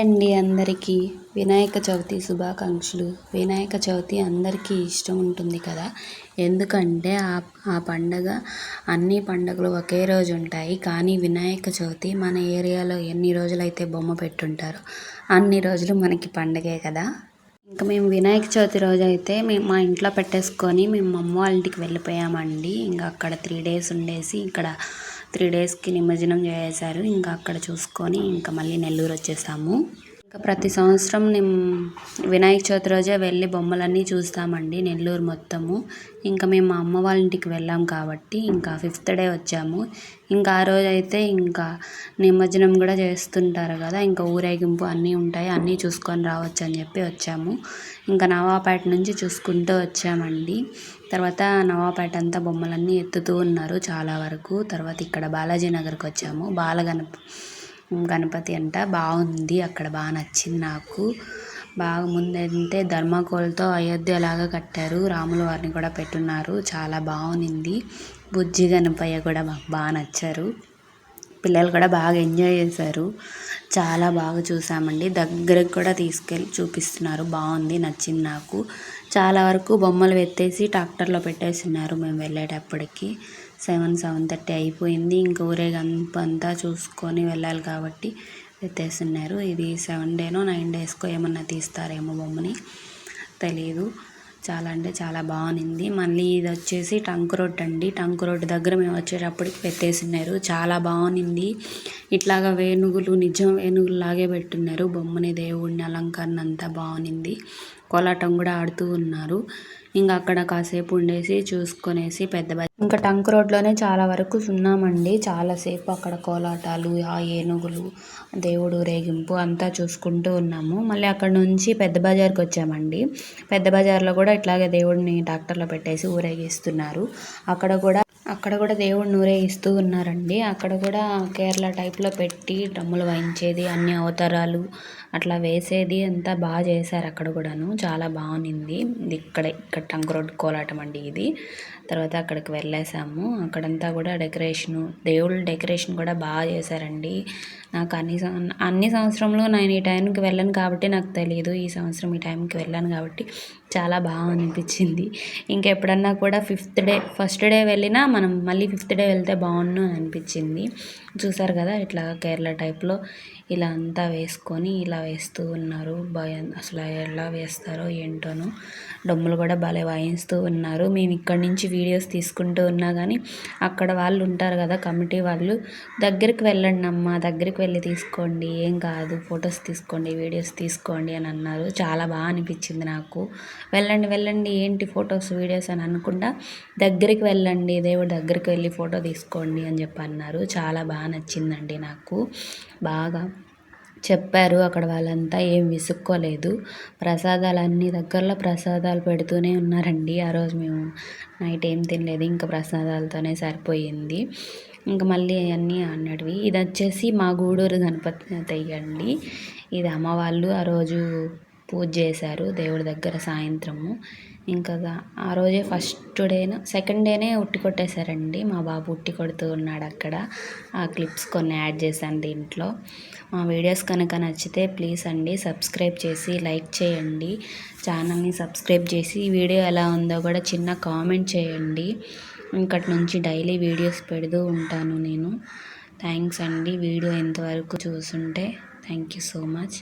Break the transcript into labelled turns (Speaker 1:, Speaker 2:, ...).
Speaker 1: అండి అందరికీ. వినాయక చవితి శుభాకాంక్షలు. వినాయక చవితి అందరికీ ఇష్టం ఉంటుంది కదా. ఎందుకంటే ఆ ఆ పండగ అన్ని పండగలు ఒకే రోజు ఉంటాయి. కానీ వినాయక చవితి మన ఏరియాలో ఎన్ని రోజులైతే బొమ్మ పెట్టుంటారో అన్ని రోజులు మనకి పండగే కదా. ఇంకా మేము వినాయక చవితి రోజు అయితే మేము మా ఇంట్లో పెట్టేసుకొని మేము అమ్మ వాళ్ళ ఇంటికి వెళ్ళిపోయామండి. ఇంకా అక్కడ త్రీ డేస్ ఉండేసి ఇక్కడ త్రీ డేస్కి నిమజ్జనం చేశారు ఇంకా అక్కడ చూసుకొని ఇంకా మళ్ళీ నెల్లూరు వచ్చేసాము. ఇంకా ప్రతి సంవత్సరం మేము వినాయక చవితి రోజే వెళ్ళి బొమ్మలన్నీ చూస్తామండి నెల్లూరు మొత్తము. ఇంకా మేము మా అమ్మ వాళ్ళ ఇంటికి వెళ్ళాం కాబట్టి ఇంకా ఫిఫ్త్ డే వచ్చాము. ఇంకా ఆ రోజు అయితే ఇంకా నిమజ్జనం కూడా చేస్తుంటారు కదా ఇంకా ఊరేగింపు అన్నీ ఉంటాయి అన్నీ చూసుకొని రావచ్చు అని చెప్పి వచ్చాము. ఇంకా నవాపేట నుంచి చూసుకుంటూ వచ్చామండి. తర్వాత నవాపేట అంతా బొమ్మలన్నీ ఎత్తుతూ ఉన్నారు చాలా వరకు. తర్వాత ఇక్కడ బాలాజీ నగర్కి వచ్చాము. బాలగణప గణపతి అంట. బాగుంది. అక్కడ బాగా నచ్చింది నాకు. బాగా ముందంటే ధర్మాకోల్తో అయోధ్యలాగా కట్టారు. రాముల వారిని కూడా పెట్టున్నారు. చాలా బాగుంది. బుజ్జి గణపయ్య కూడా మాకు బాగా నచ్చారు. పిల్లలు కూడా బాగా ఎంజాయ్ చేశారు. చాలా బాగా చూసామండి. దగ్గరకు కూడా తీసుకెళ్ళి చూపిస్తున్నారు. బాగుంది నచ్చింది నాకు. చాలా వరకు బొమ్మలు ఎత్తేసి ట్రాక్టర్లో పెట్టేస్తున్నారు మేము వెళ్ళేటప్పటికి. సెవెన్ సెవెన్ థర్టీ అయిపోయింది. ఇంకా ఊరేగింపు అంతా చూసుకొని వెళ్ళాలి కాబట్టి ఎత్తేస్తున్నారు ఇది సెవెన్ డేనో నైన్ డేస్కో ఏమన్నా తీస్తారేమో బొమ్మని తెలియదు చాలా అంటే చాలా బాగుంది. మళ్ళీ ఇది వచ్చేసి టంక్ రోడ్ అండి. టంక్ రోడ్ దగ్గర మేము వచ్చేటప్పటికి పెట్టేసినారు. చాలా బాగుంది. ఇట్లాగా వేణుగులు నిజం వేణుగులు లాగే పెట్టున్నారు. బొమ్మని దేవుడిని అలంకరణ అంతా బాగుంది. కోలాటం కూడా ఆడుతూ ఉన్నారు. ఇంకా అక్కడ కాసేపు ఉండేసి చూసుకొనేసి పెద్ద ఇంకా టంక్ రోడ్లోనే చాలా వరకు ఉన్నామండి. చాలాసేపు అక్కడ కోలాటాలు ఆ ఏనుగులు దేవుడు ఊరేగింపు అంతా చూసుకుంటూ ఉన్నాము. మళ్ళీ అక్కడ నుంచి పెద్ద బజార్కి వచ్చామండి. పెద్ద బజార్లో కూడా ఇట్లాగే దేవుడిని ట్రాక్టర్లో పెట్టేసి ఊరేగిస్తున్నారు. అక్కడ కూడా అక్కడ కూడా దేవుడిని ఊరేగిస్తూ ఉన్నారండి. అక్కడ కూడా కేరళ టైప్లో పెట్టి డ్రమ్ములు వాయించేది అన్ని అవతారాలు అట్లా వేసేది అంతా బాగా చేశారు అక్కడ కూడాను. చాలా బాగుంది. ఇక్కడ ఇక్కడ టంక్ రోడ్ కోలాటం అండి ఇది. తర్వాత అక్కడికి వెళ్ళేసాము అక్కడంతా కూడా డెకరేషను దేవుళ్ళ డెకరేషన్ కూడా బాగా చేశారండి. నాకు అన్ని అన్ని సంవత్సరంలో నేను ఈ టైంకి వెళ్ళాను కాబట్టి నాకు తెలియదు ఈ సంవత్సరం ఈ టైంకి వెళ్ళాను కాబట్టి చాలా బాగా అనిపించింది. ఇంకెప్పుడన్నా కూడా ఫిఫ్త్ డే ఫస్ట్ డే వెళ్ళినా మనం మళ్ళీ ఫిఫ్త్ డే వెళ్తే బాగుండు అని అనిపించింది. చూసారు కదా ఇట్లా కేరళ టైప్లో ఇలా అంతా వేసుకొని ఇలా వేస్తూ ఉన్నారు. భయం అసలు ఎలా వేస్తారో ఏంటోనో. డొమ్ములు కూడా భలే వాయిస్తూ ఉన్నారు. మేము ఇక్కడి నుంచి వీడియోస్ తీసుకుంటూ ఉన్నా కానీ అక్కడ వాళ్ళు ఉంటారు కదా కమిటీ వాళ్ళు దగ్గరికి వెళ్ళండి అమ్మ దగ్గరికి వెళ్ళి తీసుకోండి ఏం కాదు ఫొటోస్ తీసుకోండి వీడియోస్ తీసుకోండి అని అన్నారు. చాలా బాగా అనిపించింది నాకు. వెళ్ళండి వెళ్ళండి ఏంటి ఫొటోస్ వీడియోస్ అని అనుకుంటా దగ్గరికి వెళ్ళండి దేవుడు దగ్గరికి వెళ్ళి ఫోటో తీసుకోండి అని చెప్పి అన్నారు. చాలా బాగా నచ్చిందండి నాకు. బాగా చెప్పారు అక్కడ వాళ్ళంతా ఏం విసుక్కోలేదు. ప్రసాదాలు అన్ని దగ్గరలో ప్రసాదాలు పెడుతూనే ఉన్నారండి. ఆ రోజు మేము నైట్ ఏం తినలేదు ఇంకా ప్రసాదాలతోనే సరిపోయింది. ఇంకా మళ్ళీ అన్నీ అన్నటివి. ఇది వచ్చేసి మా గూడూరు గణపతి తెయ్యండి. ఇది అమ్మవాళ్ళు ఆ రోజు పూజ చేశారు దేవుడి దగ్గర సాయంత్రము. ఇంకా ఆ రోజే ఫస్ట్ డేను సెకండ్ డేనే ఉట్టి కొట్టేశారండి. మా బాబు ఉట్టి కొడుతూ ఉన్నాడు అక్కడ. ఆ క్లిప్స్ కొన్ని యాడ్ చేశాను దీంట్లో. మా వీడియోస్ కనుక నచ్చితే ప్లీజ్ అండి సబ్స్క్రైబ్ చేసి లైక్ చేయండి. ఛానల్ని సబ్స్క్రైబ్ చేసి వీడియో ఎలా ఉందో కూడా చిన్న కామెంట్ చేయండి. ఇంకటి నుంచి డైలీ వీడియోస్ పెడుతూ ఉంటాను నేను. థ్యాంక్స్ అండి. వీడియో ఎంతవరకు చూసుంటే థ్యాంక్ యూ సో మచ్